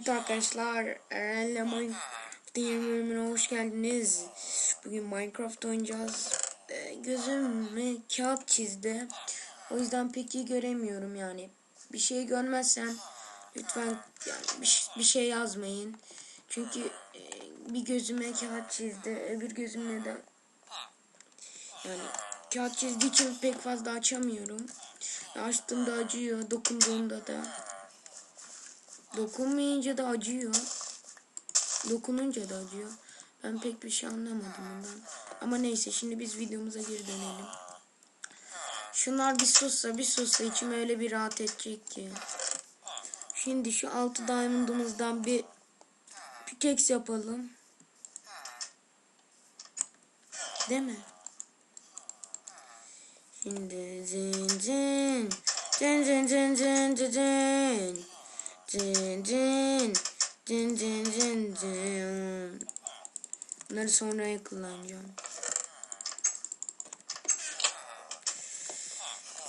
Evet arkadaşlar, Eren'le Minecraft hoş geldiniz. Bugün Minecraft oynayacağız. Ee, gözüme kağıt çizdi. O yüzden pek iyi göremiyorum yani. Bir şey görmezsem lütfen yani bir, bir şey yazmayın. Çünkü e, bir gözüme kağıt çizdi, öbür gözümle de yani kağıt çizdiği için pek fazla açamıyorum. Açtığımda acıyor, dokunduğumda da. Dokunmayınca da acıyor. Dokununca da acıyor. Ben pek bir şey anlamadım bundan. Ama neyse şimdi biz videomuza geri dönelim. Şunlar bir sussa bir sussa içim öyle bir rahat edecek ki. Şimdi şu altı diamondımızdan bir pickaxe yapalım. Değil mi? Şimdi zin zin zin zin zin zin zin Cin cin cin cin cin cin. Bunları sonraya kullanacağım.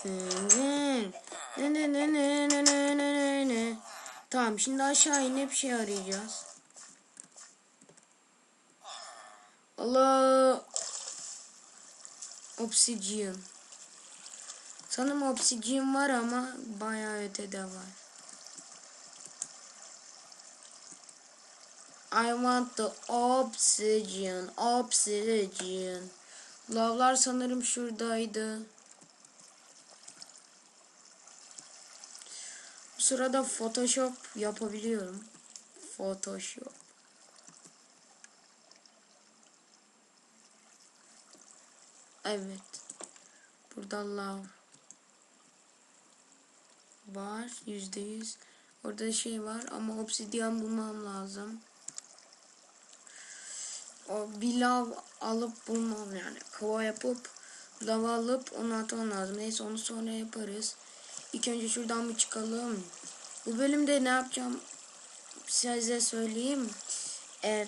Ne ne ne ne ne ne ne ne ne. Tamam şimdi aşağı inip şey arayacağız. Allah. Obsidian. Sanırım obsidian var ama bayağı ötede var. I want the obsidian, obsidian. Lavlar sanırım şuradaydı. Bu sırada Photoshop yapabiliyorum. Photoshop. Evet. Burada lav var. Yüzde yüz. Orada şey var ama obsidian bulmam lazım. O bir alıp bulmam yani. Kova yapıp lav alıp onu atmam lazım. Neyse onu sonra yaparız. İlk önce şuradan bir çıkalım. Bu bölümde ne yapacağım size söyleyeyim. Ev,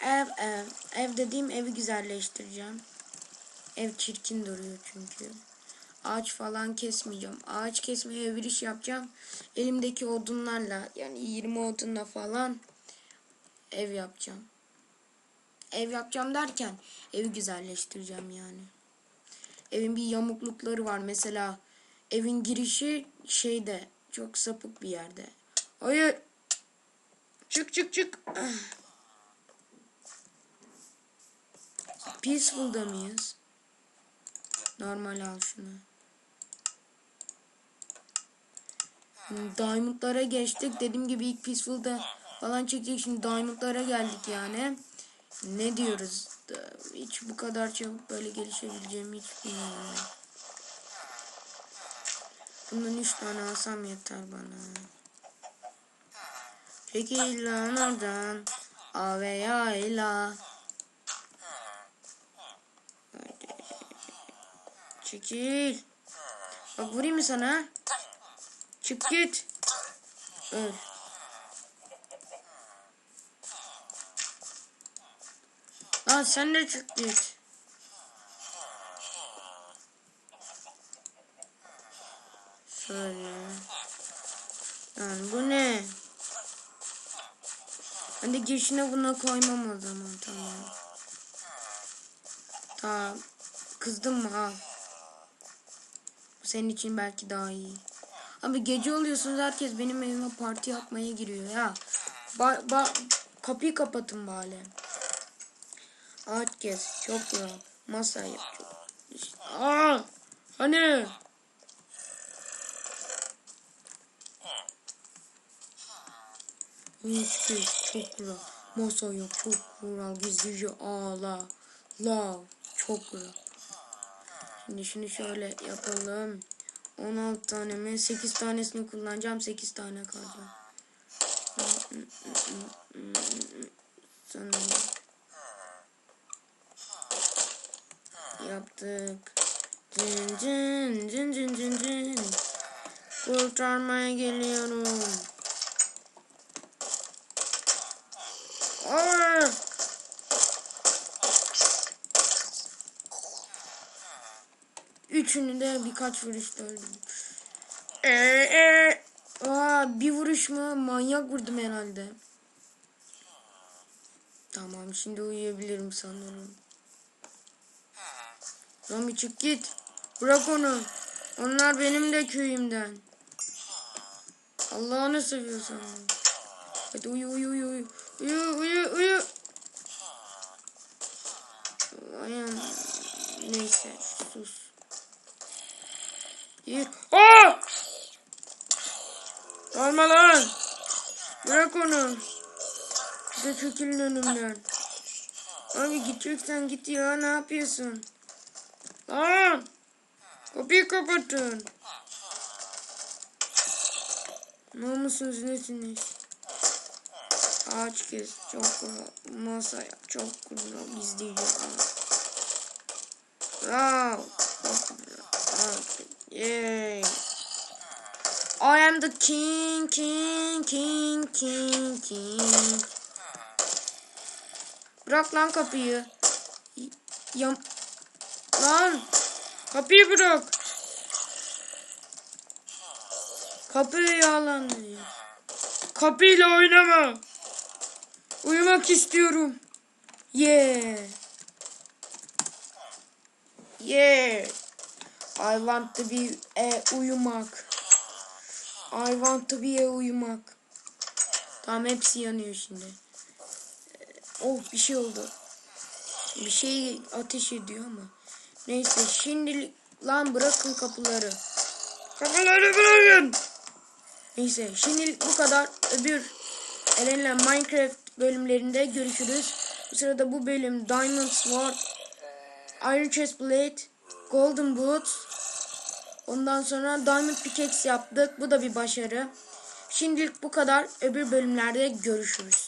ev, ev, ev dediğim evi güzelleştireceğim. Ev çirkin duruyor çünkü. Ağaç falan kesmeyeceğim. Ağaç kesmeye bir iş yapacağım. Elimdeki odunlarla yani 20 odunla falan ev yapacağım. Ev yapacağım derken evi güzelleştireceğim yani. Evin bir yamuklukları var. Mesela evin girişi şeyde çok sapık bir yerde. Hayır. Çık çık çık. Peaceful'da mıyız? Normal al şunu. Diamond'lara geçtik. Dediğim gibi ilk Peaceful'da falan çekecek. Şimdi Diamond'lara geldik yani. Ne diyoruz? Hiç bu kadar çabuk böyle gelişebileceğimi hiç bilmiyorum. Bundan üç tane alsam yeter bana. Çekil lan oradan. A veya ila. Hadi. Çekil. Bak vurayım mı sana? Çık git. Öl. Lan sen de çık git. Şöyle. Lan bu ne? Ben de girişine bunu koymam o zaman tamam. Tamam. Kızdın mı al. Bu senin için belki daha iyi. Abi gece oluyorsunuz herkes benim evime parti yapmaya giriyor ya. Ba ba kapıyı kapatın bari. Ağaç kes. Çok güzel. Masa yap. İşte. Aa! Hani? Ağaç kes. Çok güzel. Masa yap. Çok güzel. Gizlice ağla. Lav. Çok güzel. Şimdi şunu şöyle yapalım. 16 tane mi? 8 tanesini kullanacağım. 8 tane kaldı. Sanırım. Yaptık. Cin cin cin cin cin cin. Kurtarmaya geliyorum. Aa! Üçünü de birkaç vuruşta öldüm. Ee, ee. Aa bir vuruş mu? Manyak vurdum herhalde. Tamam şimdi uyuyabilirim sanırım. Çık git. Bırak onu. Onlar benim de köyümden. Allah'ını seviyorsan. Hadi uyu uyu uyu uyu. Uyu uyu uyu. Ayağım. Neyse sus. Gir. Aa! Alma lan. Bırak onu. Bir de çekilin önümden. Abi gideceksen git ya ne yapıyorsun? Lan! Kapıyı kapatın. Ne musunuz nesiniz? Ağaç kes, çok kuru. Masa yap, çok kuru. İzleyeceğim. Wow. Okay. Yay. I am the king, king, king, king, king. Bırak lan kapıyı. Yam... Lan! Kapıyı bırak. Kapıyı yağlandı. Kapıyla oynama. Uyumak istiyorum. Yeah. Yeah. I want to be a uyumak. I want to be a uyumak. Tamam hepsi yanıyor şimdi. Oh bir şey oldu. Bir şey ateş ediyor ama. Neyse şimdi lan bırakın kapıları. Kapıları bırakın. Neyse şimdilik bu kadar. Öbür Eren'le Minecraft bölümlerinde görüşürüz. Bu sırada bu bölüm Diamond Sword, Iron Chest Plate, Golden Boots, ondan sonra Diamond Pickaxe yaptık. Bu da bir başarı. Şimdilik bu kadar. Öbür bölümlerde görüşürüz.